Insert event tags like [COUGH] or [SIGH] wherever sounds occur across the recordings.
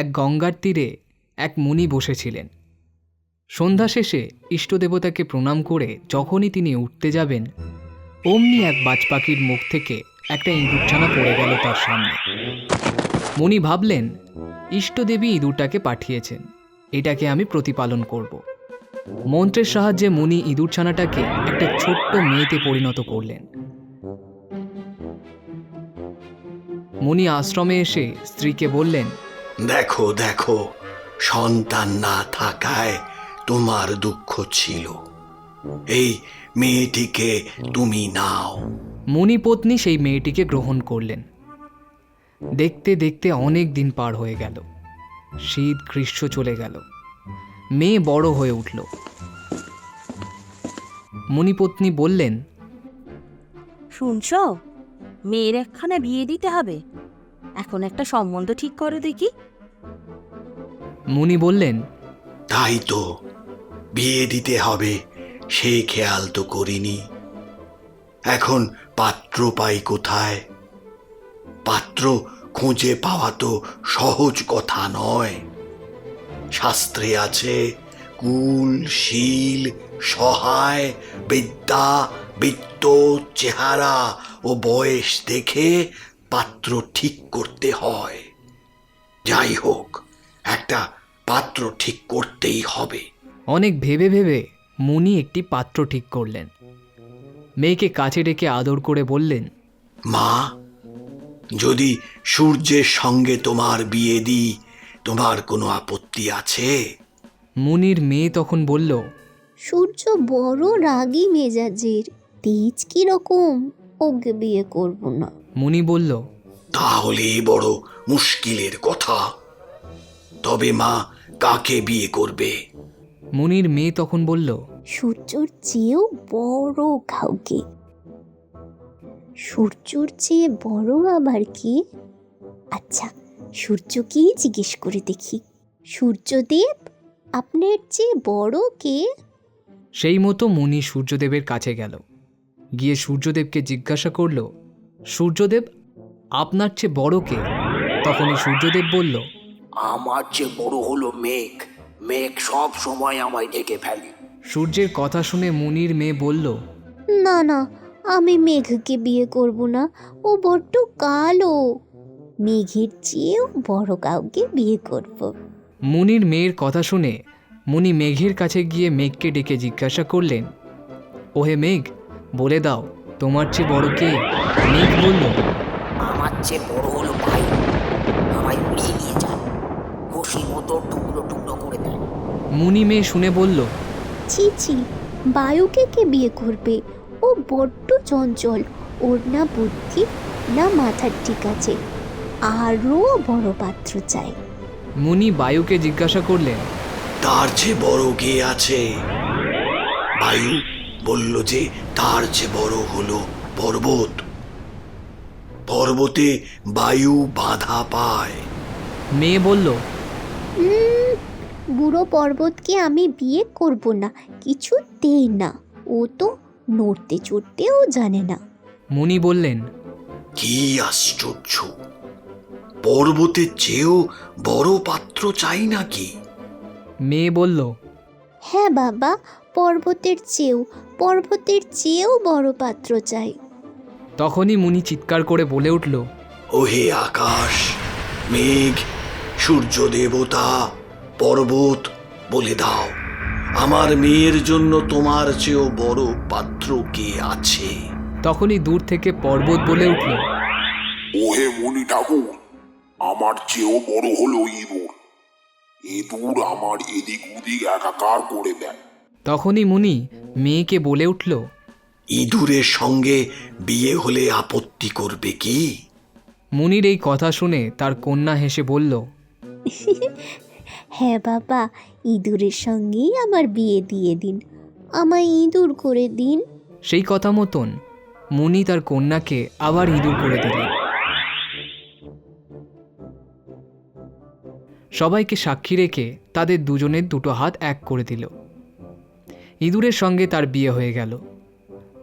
এক গঙ্গার তীরে এক মুনি বসেছিলেন। সন্ধ্যা শেষে ইষ্টদেবতাকে প্রণাম করে যখনই তিনি উঠতে যাবেন, অমনি এক বাজপাখির মুখ থেকে একটা ইঁদুরছানা পড়ে গেল তার সামনে। মুনি ভাবলেন ইষ্টদেবী ইঁদুরটাকে পাঠিয়েছেন, এটাকে আমি প্রতিপালন করব। মন্ত্রের সাহায্যে মুনি ইঁদুরছানাটাকে একটা ছোট্ট মেয়েতে পরিণত করলেন। মুনি আশ্রমে এসে স্ত্রীকে বললেন দেখো দেখো সন্তান না থাকায় তোমার দুঃখ ছিল। এই মেয়েটিকে তুমি নাও। মণিপত্নী সেই মেয়েটিকে গ্রহণ করলেন। দেখতে দেখতে অনেক দিন পার হয়ে গেল। শীত গ্রীষ্ম চলে গেল। মেয়ে বড় হয়ে উঠল। মণিপত্নী বললেন শুনছ? মেয়ের একখানা বিয়ে দিতে হবে। এখন একটা সম্বন্ধ ঠিক করো দেখি। মুনি বললেন, তাই তো, বিয়ে দিতে হবে, সে খেয়াল তো করিনি। এখন পাত্র পাই কোথায়? পাত্র খুঁজে পাওয়া তো সহজ কথা নয়। শাস্ত্রে আছে, কুল, শীল, সহায়, বিদ্যা, বিত্ত, চেহারা ও বয়স দেখে পাত্র ঠিক করতে হয়। যাই হোক একটা পাত্র ঠিক করতেই হবে। অনেক ভেবে ভেবে মুনি একটি পাত্র ঠিক করলেন। মেয়েকে কাছে ডেকে আদর করে বললেন মা যদি সূর্যের সঙ্গে তোমার বিয়ে দিই তোমার কোনো আপত্তি আছে? মুনির মেয়ে তখন বলল সূর্য বড় রাগী মেজাজের তেজ কীরকম? ওকে বিয়ে করব না। মুনি বলল তাহলে বড় মুশকিলের কথা। তবে মা কাকে বিয়ে করবে? মুনির মেয়ে তখন বলল সূর্যর চেয়েও বড় কাউকে। সূর্যর চেয়ে বড় আবার কি? আচ্ছা সূর্যকেই জিজ্ঞেস করে দেখি। সূর্যদেব আপনার চেয়ে বড় কে? সেই মতো মুনি সূর্যদেবের কাছে গেল। গিয়ে সূর্যদেবকে জিজ্ঞাসা করল সূর্যদেব আপনার চেয়ে বড় কে? তখনই সূর্যদেব বলল আমার যে বড় হলো মেঘ। মেঘ সব সময় আমায় ডেকে ফেলে। সূর্যের কথা শুনে মুনির মেয়ে বলল না না আমি মেঘকে বিয়ে করব না। ও বড্ড কালো। মেঘের চেয়েও বড় কাউকে বিয়ে করব। মুনির মেয়ের কথা শুনে মুনি মেঘের কাছে গিয়ে মেঘকে ডেকে জিজ্ঞাসা করলেন ওহে মেঘ বলে দাও তোমার চেয়ে বড় কে? মেঘ বলল আমার চেয়ে বড় হলো ভাই। আমায় উড়িয়ে নিয়ে যায় খুশি মতো টুকরো টুকরো করে দেয়। মুনি মেয়ে শুনে বলল ছি ছি বায়ুকে কে বিয়ে করবে? ও বড্ড চঞ্চল। ওর না বুদ্ধি না মাথার ঠিক আছে। আরও বড় পাত্র চাই। মুনি বায়ুকে জিজ্ঞাসা করলেন তার চেয়ে বড় কে আছে? বায়ু বলল যে তার চেয়ে বড় হলো পর্বত। পর্বতে বায়ু বাধা পায়। মেয়ে বলল উম, বুড়ো পর্বতকে আমি বিয়ে করব না কিছুতেই না। ও তো নড়তে চড়তেও জানে না। মুনি বললেন কি আশ্চর্য! পর্বতের চেয়েও বড় পাত্র চাই নাকি? মেয়ে বলল হ্যাঁ বাবা পর্বতের চেয়েও পর্বতের চেয়েও বড় পাত্র চাই। তখনই মুনি চিৎকার করে বলে উঠল ওহে আকাশ মেঘ সূর্য দেবতা পর্বত বলে দাও আমার মেয়ের জন্য তোমার চেয়েও বড় পাত্র কে আছে? তখনই দূর থেকে পর্বত বলে উঠল ওহে মনি ঠাকুর আমার চেয়েও বড় হলো ইঁদুর। ইঁদুর আমার এদিক ওদিক একাকার করে দেয়। তখনই মুনি মেয়েকে বলে উঠল ইঁদুরের সঙ্গে বিয়ে হলে আপত্তি করবে কি? মুনির এই কথা শুনে তার কন্যা হেসে বলল হ্যাঁ বাবা ইঁদুরের সঙ্গেই আমার বিয়ে দিয়ে দিন। আমায় ইঁদুর করে দিন। সেই কথা মতন মুনি তার কন্যাকে আবার ইঁদুর করে দিলেন সবাইকে সাক্ষী রেখে তাদের দুজনের দুটো হাত এক করে দিল। ইঁদুরের সঙ্গে তার বিয়ে হয়ে গেল।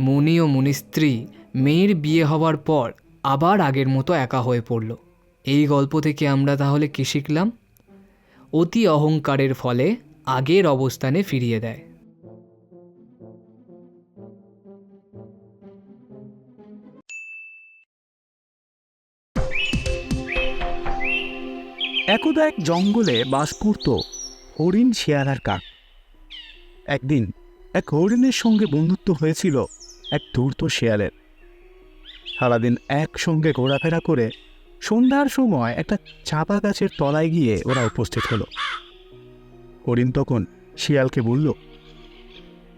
মুনি ও মুনির স্ত্রী মেয়ের বিয়ে হওয়ার পর আবার আগের মতো একা হয়ে পড়ল। এই গল্প থেকে আমরা তাহলে কী শিখলাম? অতি অহংকারের ফলে আগের অবস্থানে ফিরিয়ে দেয়। একদা এক জঙ্গলে বাস করত হরিণ, শিয়াল আর কাক। একদিন এক হরিণের সঙ্গে বন্ধুত্ব হয়েছিল। এক ধূর্ত শিয়ালের। সারাদিন একসঙ্গে ঘোরাফেরা করে সন্ধ্যার সময় একটা চাপা গাছের তলায় গিয়ে ওরা উপস্থিত হলো। হরিণ তখন শিয়ালকে বলল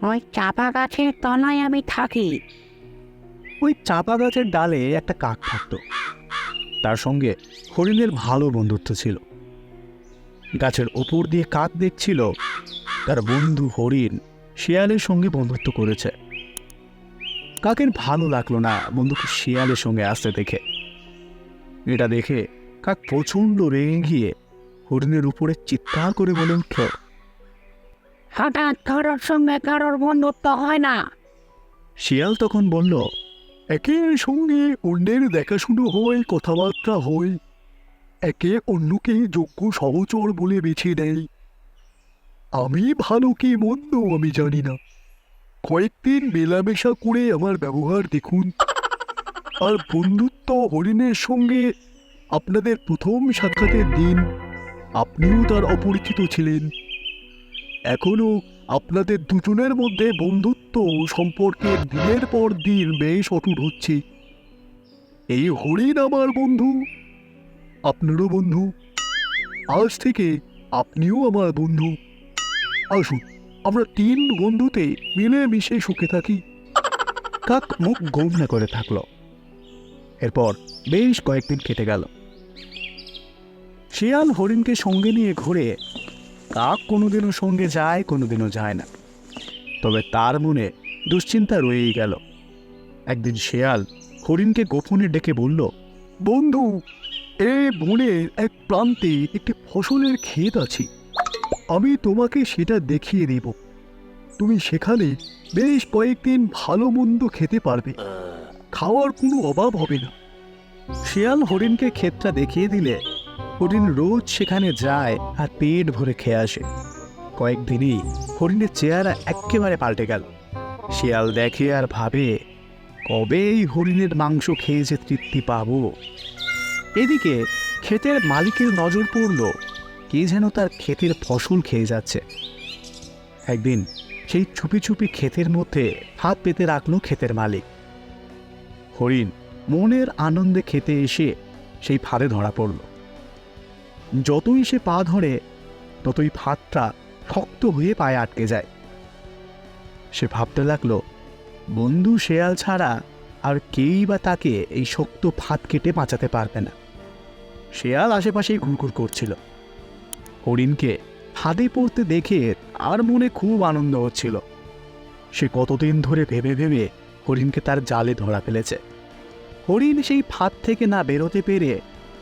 ওই চাপা গাছের তলায় আমি থাকি। ওই চাপা গাছের ডালে একটা কাক থাকত। তার সঙ্গে হরিণের ভালো বন্ধুত্ব ছিল। গাছের ওপর দিয়ে কাক দেখছিল তার বন্ধু হরিণ শিয়ালের সঙ্গে বন্ধুত্ব করেছে। কাকের ভালো লাগল না বন্ধুকে শিয়ালের সঙ্গে আসতে দেখে? এটা দেখে কাক প্রচণ্ড রেগে গিয়ে হরিণের উপরে চিৎকার করে বলে উঠল হঠাৎ কারোর সঙ্গে কারোর বন্ধুত্ব হয় না। শিয়াল তখন বলল একের সঙ্গে অন্যের দেখাশুনো হয় কথাবার্তা হয়। একে অন্যকে যোগ্য সহচর বলে বেছে নেয়। আমি ভালো কি মন্দ আমি জানি না। কয়েকদিন মেলামেশা করে আমার ব্যবহার দেখুন। আর বন্ধুত্ব হরিণের সঙ্গে আপনাদের প্রথম সাক্ষাতের দিন আপনিও তার অপরিচিত ছিলেন। এখনও আপনাদের দুজনের মধ্যে বন্ধুত্ব সম্পর্কে দিনের পর দিন বেশ অটুট হচ্ছে। এই হরিণ আমার বন্ধু, আপনারও বন্ধু। আজ থেকে আপনিও আমার বন্ধু। আসুন। আমরা তিন বন্ধুতে মিলে মিশে সুখে থাকি। কাক মুখ গমনা করে থাকল। এরপর বেশ কয়েকদিন কেটে গেল। শিয়াল হরিণকে সঙ্গে নিয়ে ঘুরে, কাক কোনোদিনও সঙ্গে যায়, কোনোদিনও যায় না। তবে তার মনে দুশ্চিন্তা রয়েই গেল। একদিন শেয়াল হরিণকে গোপনে ডেকে বলল, বন্ধু, এ বনের এক প্রান্তে একটি ফসলের ক্ষেত আছে। আমি তোমাকে সেটা দেখিয়ে দেব। তুমি সেখানে বেশ কয়েকদিন ভালো মন্দ খেতে পারবে। খাওয়ার কোনো অভাব হবে না। শিয়াল হরিণকে ক্ষেতটা দেখিয়ে দিলে, হরিণ রোজ সেখানে যায় আর পেট ভরে খেয়ে আসে। কয়েকদিনই হরিণের চেহারা একেবারে পাল্টে গেল। শিয়াল দেখে আর ভাবে, কবে এই হরিণের মাংস খেয়ে যে তৃপ্তি পাব? এদিকে ক্ষেতের মালিকের নজর পড়ল কে যেন তার ক্ষেতের ফসল খেয়ে যাচ্ছে। একদিন সেই চুপি চুপি ক্ষেতের মধ্যে হাত পেতে রাখল ক্ষেতের মালিক। হরিণ মনের আনন্দে খেতে এসে সেই ফাঁদে ধরা পড়ল। যতই সে পা ধরে, ততই ফাঁদটা শক্ত হয়ে পায়ে আটকে যায়। সে ভাবতে লাগল, বন্ধু শেয়াল ছাড়া আর কেই বা তাকে এই শক্ত ফাঁদ কেটে বাঁচাতে পারবে না? শেয়াল আশেপাশেই ঘুরঘুর করছিল। হরিণকে ফাঁদে পড়তে দেখে আর মনে খুব আনন্দ হচ্ছিল। সে কতদিন ধরে ভেবে ভেবে হরিণকে তার জালে ধরা ফেলেছে। হরিণ সেই ফাঁদ থেকে না বেরোতে পেরে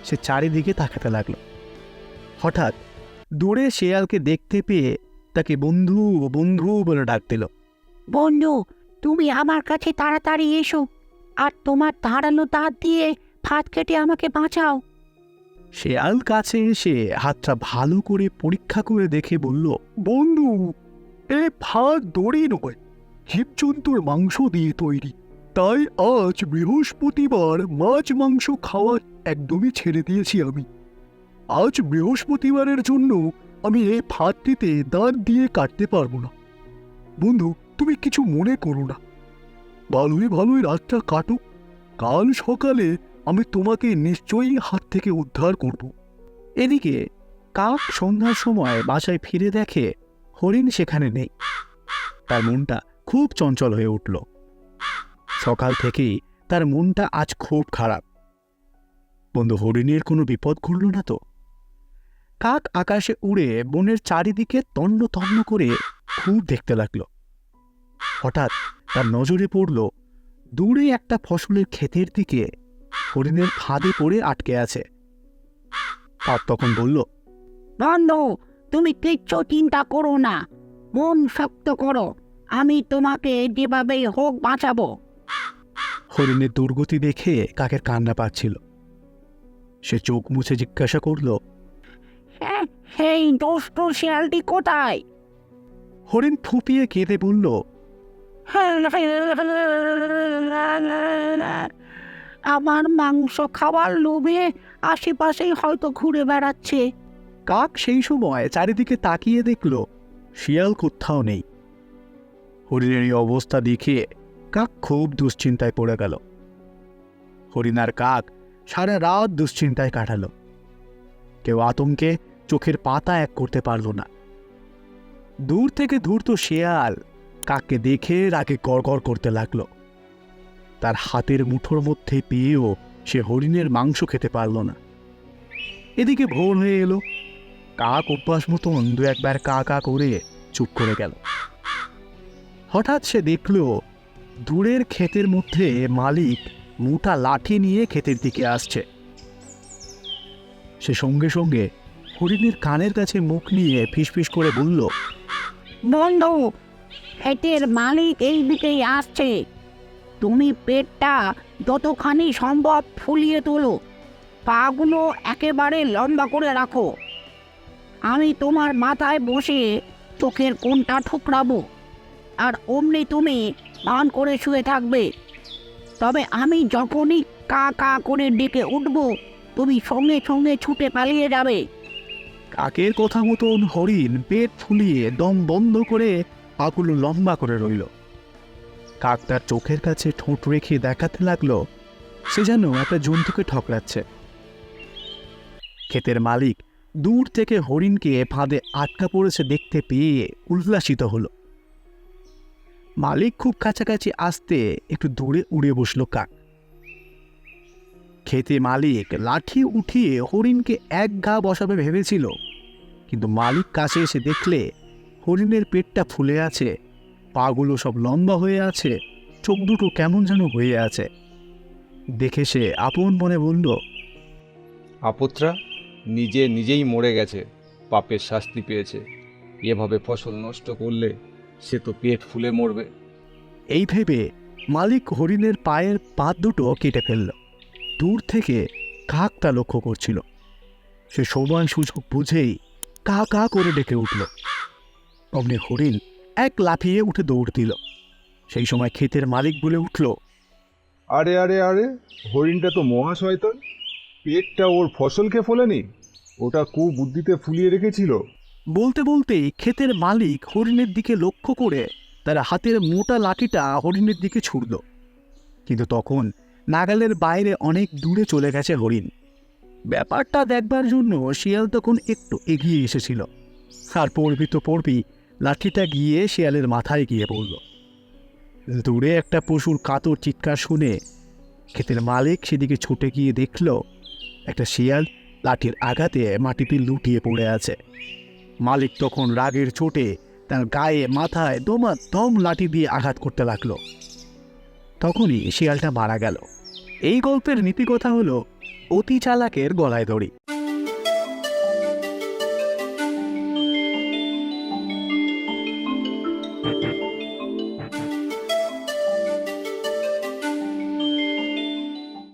সে চারিদিকে তাকাতে লাগল। হঠাৎ দূরে শেয়ালকে দেখতে পেয়ে তাকে বন্ধু বন্ধু বলে ডাক দিল বন্ধু, তুমি আমার কাছে তাড়াতাড়ি এসো, আর তোমার ধারালো দাঁত দিয়ে ফাঁদ কেটে আমাকে বাঁচাও। শেয়াল কাছে এসে হাতটা ভালো করে পরীক্ষা করে দেখে বলল, বন্ধু, এ ফাঁদ দড়ি নয়, জীবজন্তুর মাংস দিয়ে তৈরি। তাই আজ বৃহস্পতিবার মাছ মাংস খাওয়া একদমই ছেড়ে দিয়েছি আমি। আজ বৃহস্পতিবারের জন্য আমি এই ফাঁদটিতে দাঁত দিয়ে কাটতে পারব না। বন্ধু, তুমি কিছু মনে করো না। ভালোই ভালোই রাতটা কাটো। কাল সকালে আমি তোমাকে নিশ্চয়ই হাত থেকে উদ্ধার করব। এদিকে কাক সন্ধ্যার সময় বাসায় ফিরে দেখে হরিণ সেখানে নেই। তার মনটা খুব চঞ্চল হয়ে উঠল। সকাল থেকেই তার মনটা আজ খুব খারাপ। বন্ধু, হরিণের কোনো বিপদ ঘটল না তো? কাক আকাশে উড়ে বনের চারিদিকে তন্ন তন্ন করে খুব দেখতে লাগল। হঠাৎ তার নজরে পড়ল, দূরে একটা ফসলের ক্ষেতের দিকে হরিণের ফাঁদে পড়ে আটকে আছে। কাক তখন বলল বন্ধু তুমি কিচ্ছু চিন্তা করো না। মন শক্ত করো। আমি তোমাকে যেভাবেই হোক বাঁচাবো। হরিণের দুর্গতি দেখে কাকের কান্না পাচ্ছিল। সে চোখ মুছে জিজ্ঞাসা করল সে সেই দুষ্ট শিয়ালটি কোথায়? হরিণ ফুপিয়ে কেঁদে বলল [LAUGHS] আমার মাংস খাওয়ার লোভে আশেপাশেই হয়তো ঘুরে বেড়াচ্ছে। কাক সেই সময় চারিদিকে তাকিয়ে দেখল, শিয়াল কোথাও নেই। হরিণের এই অবস্থা দেখে কাক খুব দুশ্চিন্তায় পড়ে গেল। হরিণার কাক সারা রাত দুশ্চিন্তায় কাটালো। কেউ আতঙ্কে চোখের পাতা এক করতে পারল না। দূর থেকে ধূর্ত শেয়াল কাককে দেখে রাগে গড়গড় করতে লাগল। তার হাতের মুঠোর মধ্যে পেয়েও সে হরিণের মাংস খেতে পারল না। এদিকে ভোর হয়ে এলো। কাক অভ্যাস মতন দু একবার কা কা করে চুপ করে গেল। হঠাৎ সে দেখল, দূরের ক্ষেতের মধ্যে মালিক মোটা লাঠি নিয়ে ক্ষেতের দিকে আসছে। সে সঙ্গে সঙ্গে হরিণের কানের কাছে মুখ নিয়ে ফিসফিস করে বলল, বন্ধু, ক্ষেতের মালিক এই দিকেই আসছে। তুমি পেটটা যতখানি সম্ভব ফুলিয়ে তোলো। পাগুলো একেবারে লম্বা করে রাখো। আমি তোমার মাথায় বসে চোখের কোনটা ঠুকরাবো, আর অমনি তুমি পান করে শুয়ে থাকবে। তবে আমি যখনই কা কা করে ডেকে উঠব, তুমি সঙ্গে সঙ্গে ছুটে পালিয়ে যাবে। কাকের কথা মতন হরিণ পেট ফুলিয়ে দম বন্ধ করে পাগুলো লম্বা করে রইল। কাক তার চোখের কাছে ঠোঁট রেখে দেখাতে লাগল, সে যেন একটা জন্তুকে ঠকরাচ্ছে। ক্ষেতের মালিক দূর থেকে হরিণকে ফাঁদে আটকা পড়েছে দেখতে পেয়ে উল্লাসিত হলো। মালিক খুব কাছাকাছি আসতে একটু দূরে উড়ে বসল কাক। খেতে মালিক লাঠি উঠিয়ে হরিণকে এক ঘা বসাবে ভেবেছিল, কিন্তু মালিক কাছে এসে দেখলে হরিণের পেটটা ফুলে আছে। পাগুলো সব লম্বা হয়ে আছে চোখ দুটো কেমন যেন হয়ে আছে। দেখে সে আপন মনে বলল আপত্রা নিজে নিজেই মরে গেছে পাপের শাস্তি পেয়েছে। এভাবে ফসল নষ্ট করলে সে তো পেট ফুলে মরবে। এই ভেবে মালিক হরিণের পায়ের পাত দুটো কেটে ফেলল। দূর থেকে কাক তা লক্ষ্য করছিল। সে সময় সুযোগ বুঝেই কা কা করে ডেকে উঠল। অমনি হরিণ এক লাফিয়ে উঠে দৌড় দিল। সেই সময় ক্ষেতের মালিক বলে উঠল আরে আরে আরে হরিণটা তো মহা শয়তান। পেটটা ওর ফসলকে ফোলেনি ওটা কুবুদ্ধিতে ফুলিয়ে রেখেছিল। বলতে বলতেই ক্ষেতের মালিক হরিণের দিকে লক্ষ্য করে তার হাতের মোটা লাঠিটা হরিণের দিকে ছুড়ল। কিন্তু তখন নাগালের বাইরে অনেক দূরে চলে গেছে হরিণ। ব্যাপারটা দেখবার জন্য শিয়াল তখন একটু এগিয়ে এসেছিল। আর পড়বি তো পড়বি লাঠিটা গিয়ে শিয়ালের মাথায় গিয়ে পড়ল। দূরে একটা পশুর কাতর চিৎকার শুনে ক্ষেতের মালিক সেদিকে ছুটে গিয়ে দেখল, একটা শিয়াল লাঠির আঘাতে মাটিতে লুটিয়ে পড়ে আছে। মালিক তখন রাগের চোটে তার গায়ে, মাথায় দমা দম লাঠি দিয়ে আঘাত করতে লাগল। তখনই শিয়ালটা মারা গেল। এই গল্পের নীতিকথা হলো, অতি চালাকের গলায় দড়ি।